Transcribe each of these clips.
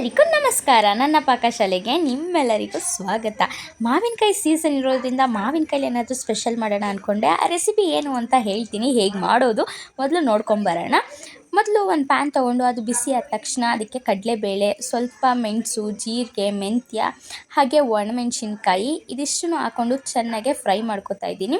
ಎಲ್ಲರಿಗೂ ನಮಸ್ಕಾರ. ನನ್ನ ಪಾಕಶಾಲೆಗೆ ನಿಮ್ಮೆಲ್ಲರಿಗೂ ಸ್ವಾಗತ. ಮಾವಿನಕಾಯಿ ಸೀಸನ್ ಇರೋದ್ರಿಂದ ಮಾವಿನಕಾಯಿ ಏನಾದರೂ ಸ್ಪೆಷಲ್ ಮಾಡೋಣ ಅಂದ್ಕೊಂಡೆ ಆ ರೆಸಿಪಿ ಏನು ಅಂತ ಹೇಳ್ತೀನಿ. ಹೇಗೆ ಮಾಡೋದು? ಮೊದಲು ನೋಡ್ಕೊಂಬರೋಣ ಮೊದಲು ಒಂದು ಪ್ಯಾನ್ ತೊಗೊಂಡು ಅದು ಬಿಸಿ ಆದ ತಕ್ಷಣ ಅದಕ್ಕೆ ಕಡಲೆಬೇಳೆ, ಸ್ವಲ್ಪ ಮೆಣಸು, ಜೀರಿಗೆ, ಮೆಂತ್ಯ, ಹಾಗೆ ಒಣಮೆಣಸಿನ್ಕಾಯಿ ಇದಿಷ್ಟನ್ನು ಹಾಕ್ಕೊಂಡು ಚೆನ್ನಾಗೆ ಫ್ರೈ ಮಾಡ್ಕೊತಾ ಇದ್ದೀನಿ.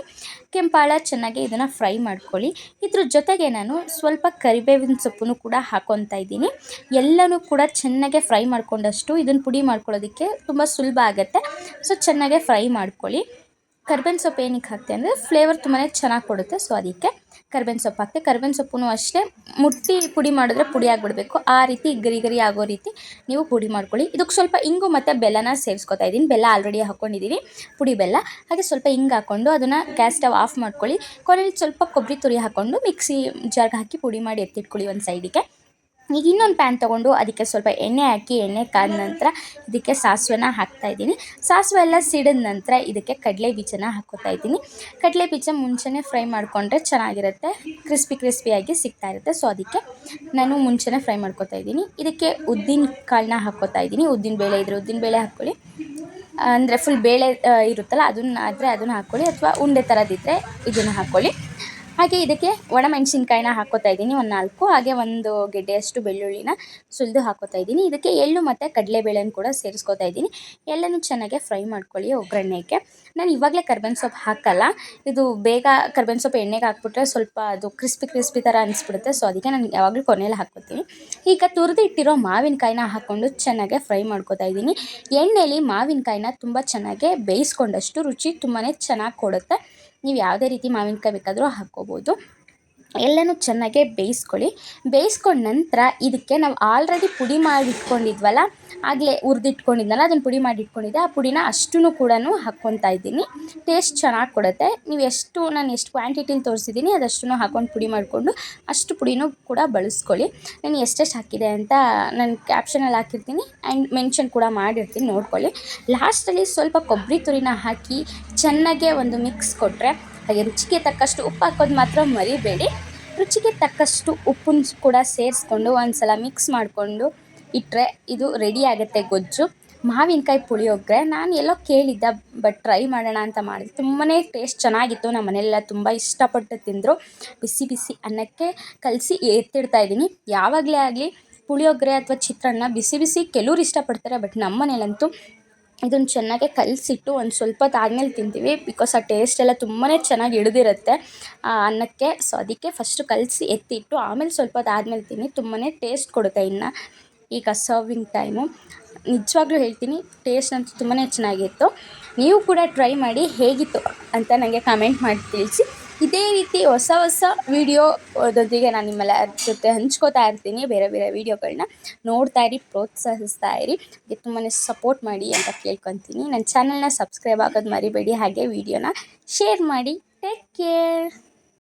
ಕೆಂಪಾಳ ಚೆನ್ನಾಗಿ ಇದನ್ನು ಫ್ರೈ ಮಾಡ್ಕೊಳ್ಳಿ. ಇದ್ರ ಜೊತೆಗೆ ನಾನು ಸ್ವಲ್ಪ ಕರಿಬೇವಿನ ಸೊಪ್ಪನ್ನು ಕೂಡ ಹಾಕೊತಾ ಇದ್ದೀನಿ. ಎಲ್ಲನೂ ಕೂಡ ಚೆನ್ನಾಗೆ ಫ್ರೈ ಮಾಡ್ಕೊಂಡಷ್ಟು ಇದನ್ನು ಪುಡಿ ಮಾಡ್ಕೊಳ್ಳೋದಕ್ಕೆ ತುಂಬ ಸುಲಭ ಆಗುತ್ತೆ. ಸೊ, ಚೆನ್ನಾಗೆ ಫ್ರೈ ಮಾಡ್ಕೊಳ್ಳಿ. ಕರ್ಬೇವಿನ ಸೊಪ್ಪು ಏನಕ್ಕೆ ಹಾಕ್ತೆ ಅಂದರೆ ಫ್ಲೇವರ್ ತುಂಬಾ ಚೆನ್ನಾಗಿ ಕೊಡುತ್ತೆ. ಸೊ ಅದಕ್ಕೆ ಕರ್ಬೇವಿನ ಸೊಪ್ಪು ಹಾಕ್ತೆ. ಕರ್ಬೇವಿನ ಸೊಪ್ಪು ಅಷ್ಟೇ ಮುಟ್ಟಿ ಪುಡಿ ಮಾಡಿದ್ರೆ ಪುಡಿ ಆಗಿಬಿಡ್ಬೇಕು. ಆ ರೀತಿ ಗರಿ ಗರಿ ಆಗೋ ರೀತಿ ನೀವು ಪುಡಿ ಮಾಡ್ಕೊಳ್ಳಿ. ಇದಕ್ಕೆ ಸ್ವಲ್ಪ ಇಂಗು ಮತ್ತು ಬೆಲ್ಲನ ಸೇರಿಸ್ಕೊತಾ ಇದ್ದೀನಿ. ಬೆಲ್ಲ ಆಲ್ರೆಡಿ ಹಾಕ್ಕೊಂಡಿದ್ದೀನಿ ಪುಡಿ ಬೆಲ್ಲ. ಹಾಗೆ ಸ್ವಲ್ಪ ಹಿಂಗೆ ಹಾಕ್ಕೊಂಡು ಅದನ್ನು ಗ್ಯಾಸ್ ಸ್ಟವ್ ಆಫ್ ಮಾಡ್ಕೊಳ್ಳಿ. ಕೊನೆಯಲ್ಲಿ ಸ್ವಲ್ಪ ಕೊಬ್ಬರಿ ತುರಿ ಹಾಕ್ಕೊಂಡು ಮಿಕ್ಸಿ ಜಾರ್ಗೆ ಹಾಕಿ ಪುಡಿ ಮಾಡಿ ಎತ್ತಿಟ್ಕೊಳ್ಳಿ ಒಂದು ಸೈಡಿಗೆ ಈಗ ಇನ್ನೊಂದು ಪ್ಯಾನ್ ತೊಗೊಂಡು ಅದಕ್ಕೆ ಸ್ವಲ್ಪ ಎಣ್ಣೆ ಹಾಕಿ, ಎಣ್ಣೆ ಕಾದ ನಂತರ ಇದಕ್ಕೆ ಸಾಸಿವೆನ ಹಾಕ್ತಾಯಿದ್ದೀನಿ ಸಾಸಿವೆ ಎಲ್ಲ ಸಿಡಿದ ನಂತರ ಇದಕ್ಕೆ ಕಡಲೆ ಬೀಜನ ಹಾಕೋತಾ ಇದ್ದೀನಿ. ಕಡಲೆ ಬೀಜ ಮುಂಚೆನೇ ಫ್ರೈ ಮಾಡಿಕೊಂಡ್ರೆ ಚೆನ್ನಾಗಿರುತ್ತೆ, ಕ್ರಿಸ್ಪಿ ಕ್ರಿಸ್ಪಿಯಾಗಿ ಸಿಗ್ತಾ ಇರುತ್ತೆ. ಸೊ, ಅದಕ್ಕೆ ನಾನು ಮುಂಚೆನೇ ಫ್ರೈ ಮಾಡ್ಕೊತಾ ಇದ್ದೀನಿ. ಇದಕ್ಕೆ ಉದ್ದಿನ ಕಾಳನ್ನ ಹಾಕೋತಾ ಇದ್ದೀನಿ. ಉದ್ದಿನ ಬೇಳೆ ಇದ್ರೆ ಉದ್ದಿನ ಬೇಳೆ ಹಾಕ್ಕೊಳ್ಳಿ. ಅಂದರೆ ಫುಲ್ ಬೇಳೆ ಇರುತ್ತಲ್ಲ, ಅದನ್ನ ಆದರೆ ಅದನ್ನು ಹಾಕ್ಕೊಳ್ಳಿ. ಅಥವಾ ಉಂಡೆ ಥರದಿದ್ದರೆ ಇದನ್ನು ಹಾಕ್ಕೊಳ್ಳಿ. ಹಾಗೆ ಇದಕ್ಕೆ ಒಣಮೆಣ್ಸಿನ್ಕಾಯಿನ ಹಾಕೋತಾ ಇದ್ದೀನಿ, ಒಂದು ನಾಲ್ಕು. ಹಾಗೆ ಒಂದು ಗೆಡ್ಡೆಯಷ್ಟು ಬೆಳ್ಳುಳ್ಳಿನ ಸುಲಿದು ಹಾಕೋತಾ ಇದ್ದೀನಿ. ಇದಕ್ಕೆ ಎಳ್ಳು ಮತ್ತು ಕಡಲೆಬೇಳೆನ ಕೂಡ ಸೇರಿಸ್ಕೋತಾ ಇದ್ದೀನಿ. ಎಲ್ಲನೂ ಚೆನ್ನಾಗಿ ಫ್ರೈ ಮಾಡ್ಕೊಳ್ಳಿ ಒಗ್ಗರಣೆಗೆ. ನಾನು ಇವಾಗಲೇ ಕರ್ಬೇವಿನ ಸೊಪ್ಪು ಹಾಕಲ್ಲ, ಇದು ಬೇಗ ಕರ್ಬೇವಿನ ಸೊಪ್ಪು ಎಣ್ಣೆಗೆ ಹಾಕ್ಬಿಟ್ರೆ ಸ್ವಲ್ಪ ಅದು ಕ್ರಿಸ್ಪಿ ಕ್ರಿಸ್ಪಿ ಥರ ಅನಿಸ್ಬಿಡುತ್ತೆ. ಸೊ ಅದಕ್ಕೆ ನಾನು ಯಾವಾಗಲೂ ಕೊನೆಯಲ್ಲಿ ಹಾಕ್ಕೋತೀನಿ. ಈಗ ತುರಿದು ಇಟ್ಟಿರೋ ಮಾವಿನಕಾಯಿನ ಹಾಕ್ಕೊಂಡು ಚೆನ್ನಾಗಿ ಫ್ರೈ ಮಾಡ್ಕೋತಾ ಇದ್ದೀನಿ. ಎಣ್ಣೆಯಲ್ಲಿ ಮಾವಿನಕಾಯಿನ ತುಂಬ ಚೆನ್ನಾಗಿ ಬೇಯಿಸ್ಕೊಂಡಷ್ಟು ರುಚಿ ತುಂಬಾ ಚೆನ್ನಾಗಿ ಕೊಡುತ್ತೆ. ನೀವು ಯಾವುದೇ ರೀತಿ ಮಾವಿನಕಾಯಿ ಬೇಕಾದರೂ ಹಾಕ್ಕೋಬೋದು. ಎಲ್ಲನೂ ಚೆನ್ನಾಗೆ ಬೇಯಿಸ್ಕೊಳ್ಳಿ. ಬೇಯಿಸ್ಕೊಂಡ ನಂತರ ಇದಕ್ಕೆ ನಾವು ಆಲ್ರೆಡಿ ಪುಡಿ ಮಾಡಿ ಇಟ್ಕೊಂಡಿದ್ವಲ್ಲ ಆಗಲೇ ಹುರಿದಿಟ್ಕೊಂಡಿದ್ನಲ್ಲ, ಅದನ್ನು ಪುಡಿ ಮಾಡಿ ಇಟ್ಕೊಂಡಿದ್ದೆ ಆ ಪುಡಿನ ಅಷ್ಟೂ ಕೂಡ ಹಾಕ್ಕೊತಾ ಇದ್ದೀನಿ. ಟೇಸ್ಟ್ ಚೆನ್ನಾಗಿ ಕೊಡುತ್ತೆ. ನೀವು ಎಷ್ಟು, ನಾನು ಎಷ್ಟು ಕ್ವಾಂಟಿಟಿಲಿ ತೋರಿಸಿದ್ದೀನಿ ಅದಷ್ಟು ಹಾಕ್ಕೊಂಡು ಪುಡಿ ಮಾಡಿಕೊಂಡು ಅಷ್ಟು ಪುಡಿನೂ ಕೂಡ ಬಳಸ್ಕೊಳ್ಳಿ. ನಾನು ಎಷ್ಟೆಷ್ಟು ಹಾಕಿದೆ ಅಂತ ನಾನು ಕ್ಯಾಪ್ಷನಲ್ಲಿ ಹಾಕಿರ್ತೀನಿ ಆ್ಯಂಡ್ ಮೆನ್ಷನ್ ಕೂಡ ಮಾಡಿರ್ತೀನಿ, ನೋಡ್ಕೊಳ್ಳಿ. ಲಾಸ್ಟಲ್ಲಿ ಸ್ವಲ್ಪ ಕೊಬ್ಬರಿ ತುರಿನ ಹಾಕಿ ಚೆನ್ನಾಗೆ ಒಂದು ಮಿಕ್ಸ್ ಕೊಟ್ಟರೆ ಹಾಗೆ ರುಚಿಗೆ ತಕ್ಕಷ್ಟು ಉಪ್ಪು ಹಾಕೋದು ಮಾತ್ರ ಮರಿಬೇಡಿ. ರುಚಿಗೆ ತಕ್ಕಷ್ಟು ಉಪ್ಪನ್ನು ಕೂಡ ಸೇರಿಸ್ಕೊಂಡು ಒಂದು ಸಲ ಮಿಕ್ಸ್ ಮಾಡಿಕೊಂಡು ಇಟ್ಟರೆ ಇದು ರೆಡಿ ಆಗುತ್ತೆ ಗೊಜ್ಜು. ಮಾವಿನಕಾಯಿ ಪುಳಿಯೋಗರೆ ನಾನು ಎಲ್ಲೋ ಕೇಳಿದ್ದೆ ಬಟ್ ಟ್ರೈ ಮಾಡೋಣ ಅಂತ ಮಾಡಿದೆ. ತುಂಬಾ ಟೇಸ್ಟ್ ಚೆನ್ನಾಗಿತ್ತು. ನಮ್ಮ ಮನೆಯೆಲ್ಲ ತುಂಬ ಇಷ್ಟಪಟ್ಟು ತಿಂದರು. ಬಿಸಿ ಬಿಸಿ ಅನ್ನಕ್ಕೆ ಕಲಸಿ ಎತ್ತಿಡ್ತಾ ಇದ್ದೀನಿ. ಯಾವಾಗಲೇ ಆಗಲಿ ಪುಳಿಯೋಗರೆ ಅಥವಾ ಚಿತ್ರಾನ್ನ ಬಿಸಿ ಬಿಸಿ ಕೆಲವ್ರು ಇಷ್ಟಪಡ್ತಾರೆ ಬಟ್ ನಮ್ಮ ಮನೇಲಂತೂ ಇದನ್ನು ಚೆನ್ನಾಗೆ ಕಲಸಿಟ್ಟು ಒಂದು ಸ್ವಲ್ಪ ಹೊತ್ತು ಆದಮೇಲೆ ತಿಂತೀವಿ ಬಿಕಾಸ್ ಆ ಟೇಸ್ಟ್ ಎಲ್ಲ ತುಂಬಾ ಚೆನ್ನಾಗಿ ಹಿಡಿದಿರುತ್ತೆ. ಅನ್ನಕ್ಕೆ ಸೊ ಅದಕ್ಕೆ ಫಸ್ಟು ಕಲಸಿ ಎತ್ತಿಟ್ಟು ಆಮೇಲೆ ಸ್ವಲ್ಪ ಹೊತ್ತು ಆದಮೇಲೆ ತಿನ್ನಿ ತುಂಬಾ ಟೇಸ್ಟ್ ಕೊಡುತ್ತೆ ಇನ್ನು. ಈಗ ಸರ್ವಿಂಗ್ ಟೈಮು ನಿಜವಾಗ್ಲೂ ಹೇಳ್ತೀನಿ ಟೇಸ್ಟ್ ಅಂತೂ ತುಂಬಾ ಚೆನ್ನಾಗಿತ್ತು. ನೀವು ಕೂಡ ಟ್ರೈ ಮಾಡಿ ಹೇಗಿತ್ತು ಅಂತ ನನಗೆ ಕಮೆಂಟ್ ಮಾಡಿ ತಿಳಿಸಿ. ಇದೇ ರೀತಿ ಹೊಸ ಹೊಸ ವೀಡಿಯೋದೊಂದಿಗೆ ನಾನು ನಿಮ್ಮೆಲ್ಲ ಜೊತೆ ಹಂಚ್ಕೋತಾ ಇರ್ತೀನಿ. ಬೇರೆ ಬೇರೆ ವೀಡಿಯೋಗಳನ್ನ ನೋಡ್ತಾ ಇರಿ, ಪ್ರೋತ್ಸಾಹಿಸ್ತಾ ಇರಿ. ತುಂಬಾ ಸಪೋರ್ಟ್ ಮಾಡಿ ಅಂತ ಕೇಳ್ಕೊತೀನಿ. ನನ್ನ ಚಾನಲ್ನ ಸಬ್ಸ್ಕ್ರೈಬ್ ಆಗೋದು ಮರಿಬೇಡಿ. ಹಾಗೆ ವೀಡಿಯೋನ ಶೇರ್ ಮಾಡಿ. Take care